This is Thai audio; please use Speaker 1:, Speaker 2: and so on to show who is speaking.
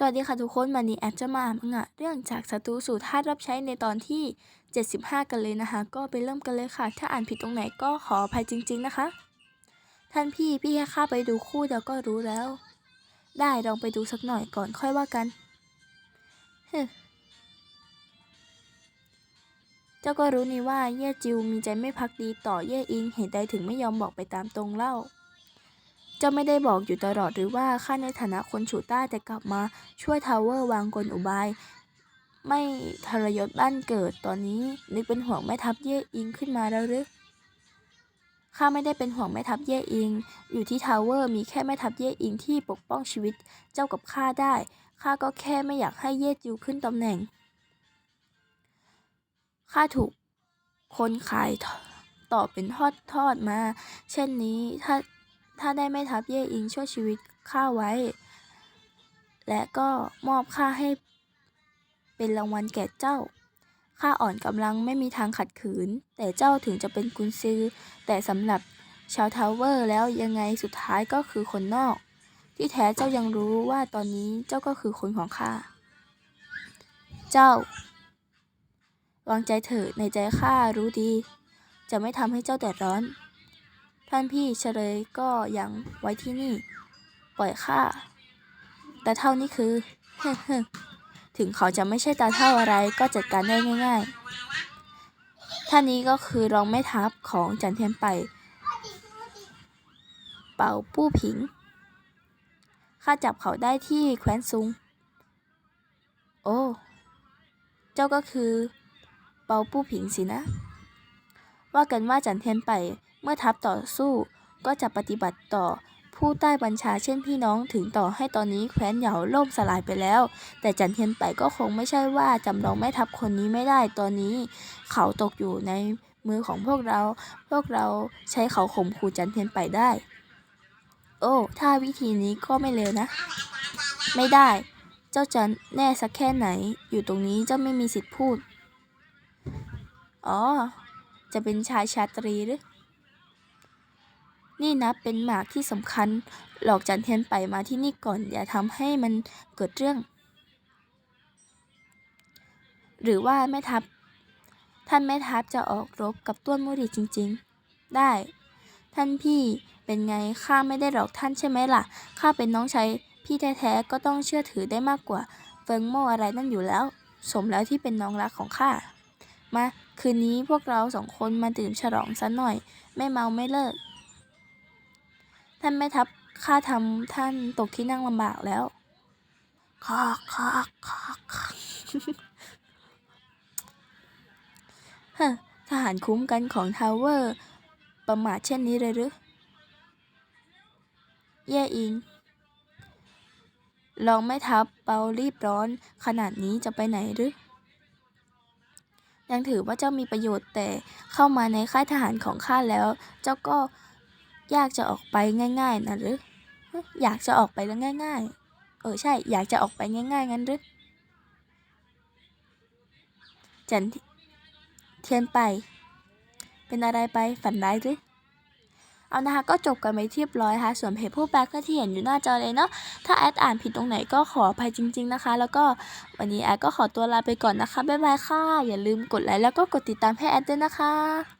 Speaker 1: สวัสดีค่ะทุกคนวันนี้แอดจะมามังะเรื่องจากศัตรูสู่ทาสรับใช้ในตอนที่ 75 กันเลยนะคะ ก็ไปเริ่มกันเลยค่ะ ถ้าอ่านผิดตรงไหนก็ขออภัยจริง ๆนะคะ ท่านพี่พี่แค่ข้าไปดูคู่เดียวก็รู้แล้ว ได้ลองไปดูสักหน่อยก่อนค่อยว่ากันเฮ้เจ้าก็รู้นี่ว่าเย่จิวมีใจไม่พักดีต่อเย่อิงเหตุใดถึงไม่ยอมบอกไปตามตรงเล่า เจ้าไม่ได้บอกอยู่ตลอดหรือว่าข้าในฐานะคนฉูต้าแต่กลับมาช่วยทาวเวอร์วางกลอุบาย ไม่ทรยศบ้านเกิดตอนนี้นึกเป็นห่วงแม่ทัพเย่อิงขึ้นมาแล้วหรือข้าไม่ได้เป็นห่วงแม่ทัพเย่อิง อยู่ที่ทาวเวอร์มีแค่แม่ทัพเย่อิงที่ปกป้องชีวิตเจ้ากับข้าได้ข้าก็แค่ไม่อยากให้เย่จิวขึ้นตำแหน่งข้าถูกคนขายต่อเป็นทอดทอดมา เช่นนี้ถ้า ถ้าได้แม่ทัพเย่อิงช่วยชีวิตข้าไว้ และก็มอบข้าให้เป็นรางวัลแก่เจ้า ข้าอ่อนกำลังไม่มีทางขัดขืน แต่เจ้าถึงจะเป็นกุนซือ แต่สำหรับชาวทาวเวอร์แล้วยังไงสุดท้ายก็คือคนนอก ที่แท้เจ้ายังรู้ว่าตอนนี้เจ้าก็คือคนของข้า เจ้า วางใจเถิดในใจข้ารู้ดี จะไม่ทำให้เจ้าเดือดร้อน ท่านพี่เฉลยก็ยังไว้ที่นี่ ปล่อยข้าแต่เท่านี้คือ ถึงเขาจะไม่ใช่ตาเท่าอะไรก็จัดการได้ง่าย ๆ ท่านนี้ก็คือรองแม่ทัพของจันเทียนไป เป่าปู้ผิงข้าจับเขาได้ที่แคว้นซุง โอ้ เจ้าก็คือ เปาปู้ผิงสินะ ว่ากันว่าจันเทียนไป เมื่อทัพต่อสู้ก็จะปฏิบัติต่อผู้ใต้บัญชาเช่นพี่น้องถึงต่อให้ตอนนี้แคว้นเหยาล่มสลายไปแล้ว แต่จันเทียนไปก็คงไม่ใช่ว่าจำลองแม่ทัพคนนี้ไม่ได้ตอนนี้ เขาตกอยู่ในมือของพวกเรา พวกเราใช้เขาข่มขู่จันเทียนไปได้ โอ้ ถ้าวิธีนี้ก็ไม่เลวนะ ไม่ได้ เจ้าจะแน่สักแค่ไหน อยู่ตรงนี้เจ้าไม่มีสิทธิ์พูด อ๋อ จะเป็นชายชาตรีหรือ นี่นะเป็นหมากที่สำคัญ หลอกจันเทียนไปมาที่นี่ก่อน อย่าทำให้มันเกิดเรื่อง หรือว่าแม่ทัพ ท่านแม่ทัพจะออกรบกับต้วนมุริจริง ๆ ได้ ท่านพี่เป็นไงข้าไม่ได้หลอกท่านใช่ไหมล่ะข้าเป็นน้องชายพี่แท้ๆก็ต้องเชื่อถือได้มากกว่า เฟิงโมอะไรนั่นอยู่แล้ว สมแล้วที่เป็นน้องรักของข้ามาคืนนี้พวกเราสองคนมาดื่มฉลองซะหน่อย ไม่เมาไม่เลิกานแม่ทัพข้าทำท่านตกที่นั่งลำบากแล้วคอกคอกคอกคอฮะทหารคุ้มกันของทาวเวอร์ ประมาทเช่นนี้เลยหรือ แย่อิงลองไม่ทับเปารีบร้อนขนาดนี้จะไปไหนหรือยังถือว่าเจ้ามีประโยชน์แต่เข้ามาในค่ายทหารของข้าแล้ว เจ้าก็ ยากจะออกไปง่าย ๆนะหรือ อยากจะออกไปแล้วง่าย ๆ เออใช่ อยากจะออกไปง่าย ๆ งั้นหรือ จันเทียนไป เป็นอะไรไปฝันร้ายหรือ เอานะคะก็จบกันไปเรียบร้อยนะคะส่วนเพจผู้แปลก็ที่เห็นอยู่หน้าจอเลยเนาะ ถ้าแอดอ่านผิดตรงไหนก็ขออภัยจริง ๆนะคะ แล้วก็วันนี้แอดก็ขอตัวลาไปก่อนนะคะ บ๊ายบายค่ะ อย่าลืมกดไลค์แล้วก็กดติดตามให้แอดด้วยนะคะ